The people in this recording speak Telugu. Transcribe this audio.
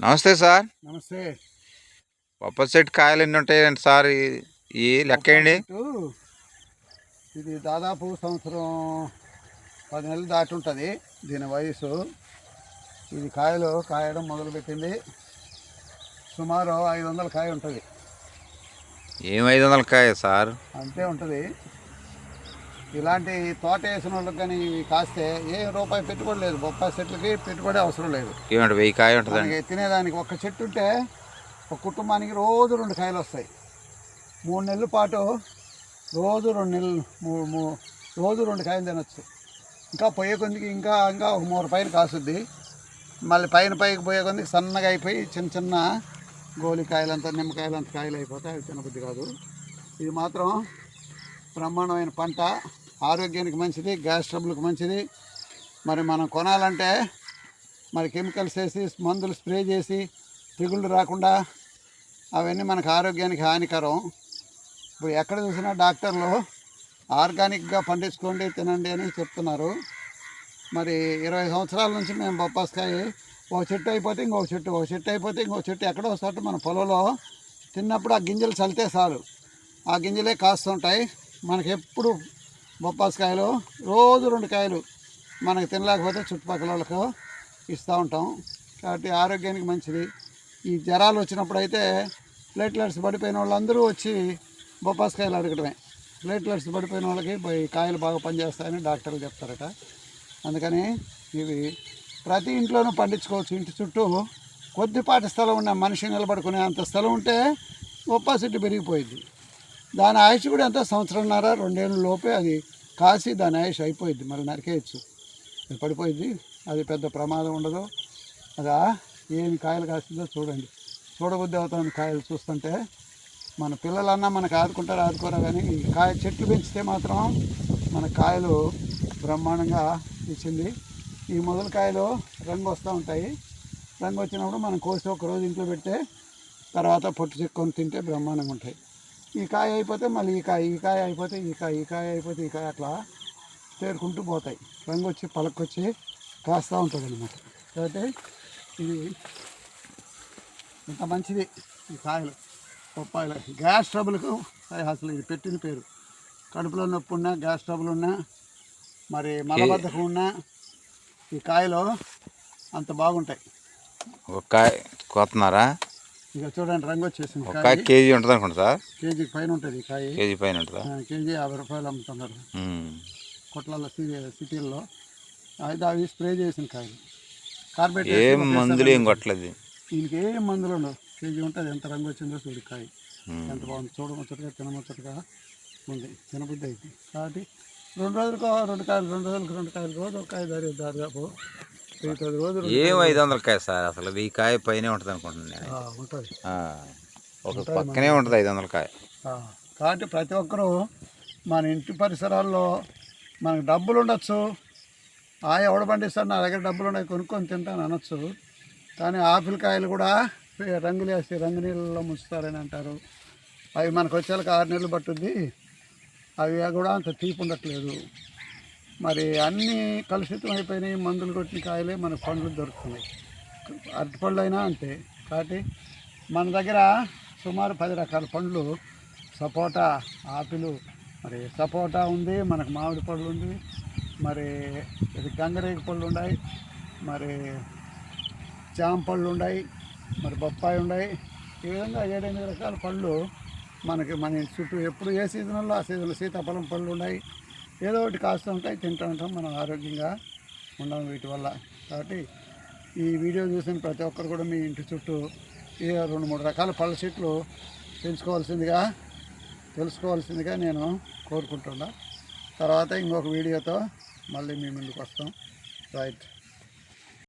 నమస్తే సార్. నమస్తే. పప్ప సెట్ కాయలు ఎన్ని ఉంటాయండి సార్? ఈ- లెక్క ఇటు ఇది దాదాపు సంవత్సరం పది నెలలు దాటి ఉంటుంది దీని వయసు. ఇది కాయలు కాయడం మొదలుపెట్టింది. సుమారు ఐదు వందల కాయ ఉంటుంది. ఏం ఐదు వందల కాయ సార్? అంతే ఉంటుంది. ఇలాంటి తోట వేసిన వాళ్ళకి కానీ ఇవి కాస్తే ఏ రూపాయి పెట్టుబడి లేదు. బొప్పాయి చెట్లకి పెట్టుబడి అవసరం లేదు. ఏమంటే వెయ్యి కాయ మనకి తినేదానికి ఒక చెట్టు ఉంటే ఒక కుటుంబానికి రోజు రెండు కాయలు వస్తాయి. మూడు నెలల పాటు రోజు రెండు నెలలు మూ- మూ- రోజు రెండు కాయలు తినొచ్చు. ఇంకా పోయే కొద్దికి ఇంకా ఇంకా ఒక మూడు పైన కాసుద్ది. మళ్ళీ పైన పైకి పోయే కొద్దికి సన్నగా అయిపోయి చిన్న చిన్న గోలికాయలంతా నిమ్మకాయలంత కాయలు అయిపోతాయి. అవి తినబుద్ధి కాదు. ఇది మాత్రం బ్రహ్మాండమైన పంట. ఆరోగ్యానికి మంచిది గ్యాస్ ట్రబుల్కి మంచిది. మరి మనం కొనాలంటే మరి కెమికల్స్ వేసి మందులు స్ప్రే చేసి తెగుళ్ళు రాకుండా అవన్నీ మనకు ఆరోగ్యానికి హానికరం. ఇప్పుడు ఎక్కడ చూసినా డాక్టర్లు ఆర్గానిక్గా పండించుకోండి తినండి అని చెప్తున్నారు. మరి ఇరవై సంవత్సరాల నుంచి మేము బొప్పాస్కాయ ఒక చెట్టు అయిపోతే ఇంకొక చెట్టు ఒక చెట్టు అయిపోతే ఇంకొక చెట్టు ఎక్కడో చోట మన పొలంలో తిన్నప్పుడు ఆ గింజలు చల్లితే చాలు. ఆ గింజలే కాస్తుంటాయి. మనకెప్పుడు బొప్పాస్ కాయలు రోజు రెండు కాయలు మనకు తినలేకపోతే చుట్టుపక్కల వాళ్ళకు ఇస్తూ ఉంటాం. కాబట్టి ఆరోగ్యానికి మంచిది. ఈ జ్వరాలు వచ్చినప్పుడైతే ప్లేట్లెట్స్ పడిపోయిన వాళ్ళందరూ వచ్చి బొప్పాస్కాయలు అడగడమే ప్లేట్లెట్స్ పడిపోయిన వాళ్ళకి పోయి కాయలు బాగా పనిచేస్తాయని డాక్టర్లు చెప్తారట. అందుకని ఇవి ప్రతి ఇంట్లోనూ పండించుకోవచ్చు. ఇంటి చుట్టూ కొద్దిపాటి స్థలం ఉన్న మనిషి నిలబడుకునే అంత స్థలం ఉంటే బొప్పా చెట్టు పెరిగిపోయింది. దాని ఆయుష్ కూడా ఎంత సంవత్సరంన్నర రెండేళ్ళ లోపే అది కాసి దాని ఆయుష్ అయిపోయింది మరి నరికేయచ్చు. అది పడిపోయింది అది పెద్ద ప్రమాదం ఉండదు. అదా ఏమి కాయలు కాసిందో చూడండి. చూడబుద్ధి అవుతుంది కాయలు చూస్తుంటే. మన పిల్లలన్నా మనకు ఆదుకుంటారు ఆదుకోరా కానీ ఈ కాయ చెట్లు పెంచితే మాత్రం మన కాయలు బ్రహ్మాండంగా ఇచ్చింది. ఈ మొదలకాయలు రంగు వస్తూ ఉంటాయి. రంగు వచ్చినప్పుడు మనం కోసి ఒక రోజు ఇంట్లో పెడితే తర్వాత పొట్టు చెక్కొని తింటే బ్రహ్మాండంగా ఉంటాయి. ఈ కాయ అయిపోతే మళ్ళీ ఈ కాయ ఈ కాయ అయిపోతే ఈ కాయ ఈ కాయ అయిపోతే ఈ కాయ అట్లా చేరుకుంటూ పోతాయి. రంగు వచ్చి పలకొచ్చి కాస్తూ ఉంటుంది అనమాట కాబట్టి ఇది ఇంత మంచిది ఈ కాయలు బొప్పాయిలు గ్యాస్ ట్రబుల్కు అసలు ఇది పెట్టిన పేరు. కడుపులో నొప్పి ఉన్నా గ్యాస్ ట్రబుల్ ఉన్నా మరి మలబద్ధకం ఉన్నా ఈ కాయలు అంత బాగుంటాయి. ఒక కాయ కోతున్నారా? ఇక చూడండి రంగు వచ్చేసింది కాయ కేజీ ఉంటుంది అనుకుంటా సార్? కేజీ పైన ఉంటుంది కాయ. కేజీ పైన ఉంటుందా? కేజీ యాభై రూపాయలు అమ్ముతున్నారు. కొట్లలో సిటీ సిటీల్లో. అయితే అవి స్ప్రే చేసిన కాయలు. కార్బెట్ ఏం మందులు ఏం కొట్టలేదు. దీనికి ఏం మందులు ఉండవు. కేజీ ఉంటుంది. ఎంత రంగు వచ్చిందో చూడు కాయ. ఎంత బాగుంది. చూడముచ్చటగా తినముచ్చటగా ఉంది. తినబుద్ధి అయితే. కాబట్టి రెండు రోజులకు రెండు కాయలు రెండు రోజులకు రెండు కాయలు రోజు ఒక కాయ దారి రెండు ఏం ఐదు వందల కాయ సార్? అసలు వెయ్యి కాయ పైనే ఉంటుంది అనుకుంటున్నాను నేను. ఉంటుంది. ఒక పక్కనే ఉంటుంది ఐదు వందల కాయ కాబట్టి ప్రతి ఒక్కరూ మన ఇంటి పరిసరాల్లో మనకు డబ్బులు ఉండొచ్చు. ఆ ఎవడ పండిస్తాడు నా దగ్గర డబ్బులు ఉన్నాయి కొనుక్కొని తింటాను అనొచ్చు. కానీ ఆపిల్ కాయలు కూడా రంగులు వేసి రంగు నీళ్ళలో ముంచుతారని అంటారు. అవి మనకు వచ్చేలకు ఆరు నెలలు పట్టుద్ది. అవి కూడా అంత తీపి ఉండట్లేదు. మరి అన్నీ కలుషితం అయిపోయినాయి మందులు కొట్టిన కాయలే మన పండ్లు దొరుకుతున్నాయి. అరటిపళ్ళు అయినా అంతే. కాబట్టి మన దగ్గర సుమారు పది రకాల పండ్లు సపోటా ఆపిలు మరి సపోటా ఉంది మనకు మామిడి పళ్ళు ఉంది మరి ఇది గంగరేగి పళ్ళు ఉన్నాయి మరి జామ పళ్ళు ఉన్నాయి మరి బొప్పాయి ఉన్నాయి. ఈ విధంగా ఏడెనిమిది రకాల పళ్ళు మనకి మన చుట్టూ ఎప్పుడు ఏ సీజన్లో ఆ సీజన్లో సీతాఫలం పళ్ళు ఉన్నాయి. ఏదో ఒకటి కాస్తూ ఉంటాయి తింటూ ఉంటాం మనం ఆరోగ్యంగా ఉండడం వీటి వల్ల. కాబట్టి ఈ వీడియో చూసిన ప్రతి ఒక్కరు కూడా మీ ఇంటి చుట్టూ ఈ రెండు మూడు రకాల పళ్ళ చెట్లు పెంచుకోవాల్సిందిగా తెలుసుకోవాల్సిందిగా నేను కోరుకుంటున్నా. తర్వాత ఇంకొక వీడియోతో మళ్ళీ మీ ముందుకు వస్తాం. రైట్.